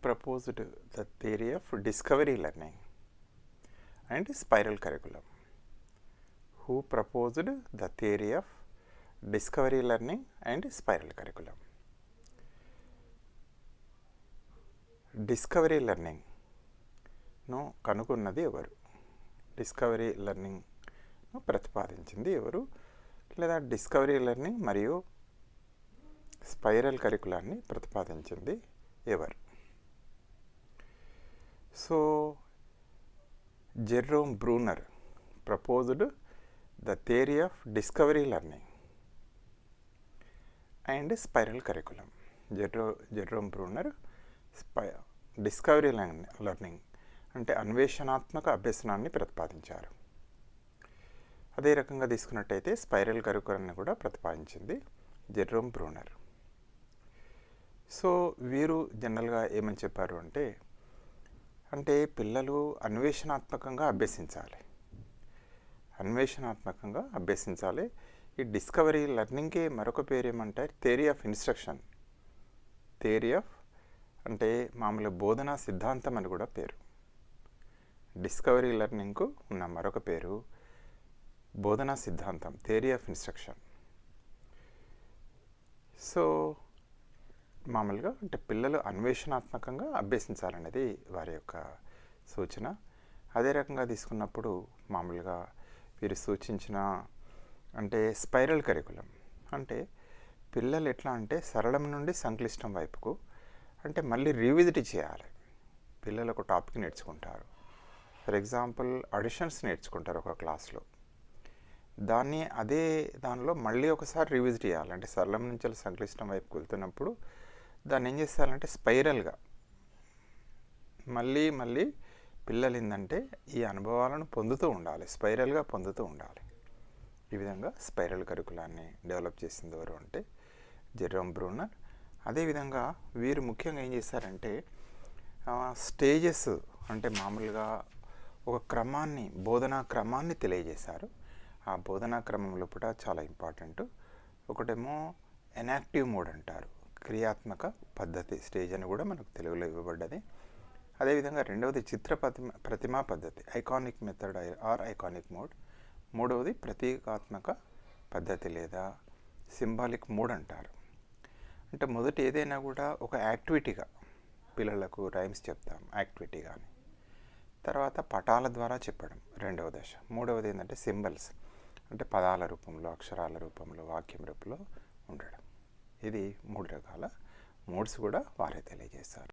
proposed the theory of discovery learning and spiral curriculum? Who proposed the theory of discovery learning and spiral curriculum? Discovery లెర్నింగ్ను కనుగొన్నది ఎవరు discovery లెర్నింగ్ను ప్రతిపాదించింది ఎవరు లేదా discovery learning మరియు spiral కరికులాన్ని ప్రతిపాదించింది ఎవరు so Jerome Bruner proposed the theory of discovery learning and spiral curriculum. జెర్రో Jerome Bruner స్పై డిస్కవరీ లెర్నింగ్ అంటే అన్వేషణాత్మక అభ్యసనాన్ని ప్రతిపాదించారు. అదే రకంగా తీసుకున్నట్టయితే స్పైరల్ కరికులాన్ని కూడా ప్రతిపాదించింది జెర్రోమ్ బ్రూనర్. సో వీరు జనరల్గా ఏమని చెప్పారు అంటే అంటే పిల్లలు అన్వేషణాత్మకంగా అభ్యసించాలి. అన్వేషణాత్మకంగా అభ్యసించాలి. ఈ డిస్కవరీ లెర్నింగ్కి మరొక పేరు ఏమంటే theory of instruction. Theory of అంటే మామూలు బోధనా సిద్ధాంతం అని కూడా పేరు. డిస్కవరీ లెర్నింగ్కు ఉన్న మరొక పేరు బోధనా సిద్ధాంతం థేరీ ఆఫ్ ఇన్స్ట్రక్షన్. సో మామూలుగా అంటే పిల్లలు అన్వేషణాత్మకంగా అభ్యసించాలనేది వారి యొక్క సూచన. అదే రకంగా తీసుకున్నప్పుడు మామూలుగా వీరు సూచించిన అంటే స్పైరల్ కరికులం. అంటే పిల్లలు ఎట్లా అంటే సరళం నుండి సంక్లిష్టం వైపుకు అంటే మళ్ళీ రీవిజిట్ చేయాలి. పిల్లలు ఒక టాపిక్ నేర్చుకుంటారు. ఫర్ ఎగ్జాంపుల్ అడిషన్స్ నేర్చుకుంటారు ఒక క్లాస్లో. దాన్ని అదే దానిలో మళ్ళీ ఒకసారి రివిజిట్ చేయాలి. అంటే సరళం నుంచి సంక్లిష్టం వైపుకి వెళ్తున్నప్పుడు దాన్ని ఏం చేస్తారంటే స్పైరల్గా మళ్ళీ మళ్ళీ పిల్లలు ఏంటంటే ఈ అనుభవాలను పొందుతూ ఉండాలి స్పైరల్గా పొందుతూ ఉండాలి. ఈ విధంగా స్పైరల్ కరికులాన్ని డెవలప్ చేసింది ఎవరు అంటే జెరోమ్ బ్రూనర్. అదేవిధంగా వీరు ముఖ్యంగా ఏం చేశారంటే స్టేజెస్ అంటే మామూలుగా ఒక క్రమాన్ని బోధనా క్రమాన్ని తెలియజేశారు. ఆ బోధనా క్రమం లోపల చాలా ఇంపార్టెంట్. ఒకటేమో ఎనాక్టివ్ మోడ్ అంటారు. క్రియాత్మక పద్ధతి స్టేజ్ అని కూడా మనకు తెలుగులో ఇవ్వబడ్డది. అదేవిధంగా రెండవది చిత్ర ప్రతిమ ప్రతిమా పద్ధతి iconic method or iconic mode. మూడవది ప్రతీకాత్మక పద్ధతి లేదా సింబాలిక్ మోడ్ అంటారు. అంటే మొదటి ఏదైనా కూడా ఒక యాక్టివిటీగా పిల్లలకు రైమ్స్ చెప్తాం యాక్టివిటీ కానీ తర్వాత పటాల ద్వారా చెప్పడం రెండవ దశ. మూడవది ఏంటంటే సింబల్స్ అంటే పదాల రూపంలో అక్షరాల రూపంలో వాక్యం రూపంలో ఉండడం. ఇది మూడు రకాల మోడ్స్ కూడా వారే తెలియజేస్తారు.